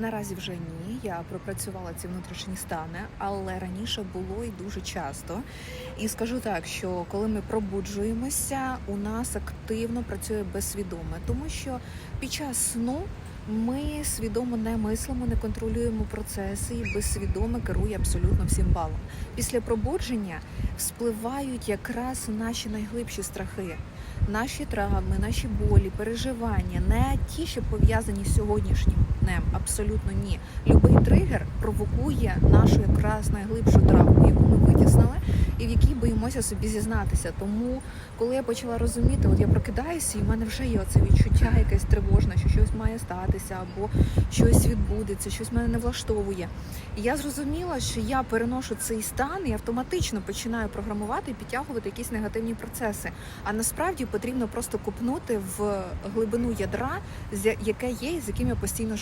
Наразі вже ні. Я пропрацювала ці внутрішні стани, але раніше було і дуже часто. І скажу так, що коли ми пробуджуємося, у нас активно працює безсвідоме, тому що під час сну ми свідомо не мислимо, не контролюємо процеси і безсвідомо керує абсолютно всім балом. Після пробудження вспливають якраз наші найглибші страхи, наші травми, наші болі, переживання, не ті, що пов'язані з сьогоднішнім днем. Абсолютно ні. Любий тригер провокує нашу якраз найглибшу травму, яку ми витіснили, в собі зізнатися. Тому, коли я почала розуміти, от я прокидаюся, і в мене вже є оце відчуття якесь тривожне, що щось має статися, або щось відбудеться, щось мене не влаштовує. І я зрозуміла, що я переношу цей стан і автоматично починаю програмувати і підтягувати якісь негативні процеси. А насправді потрібно просто купнути в глибину ядра, яке є і з яким я постійно живу.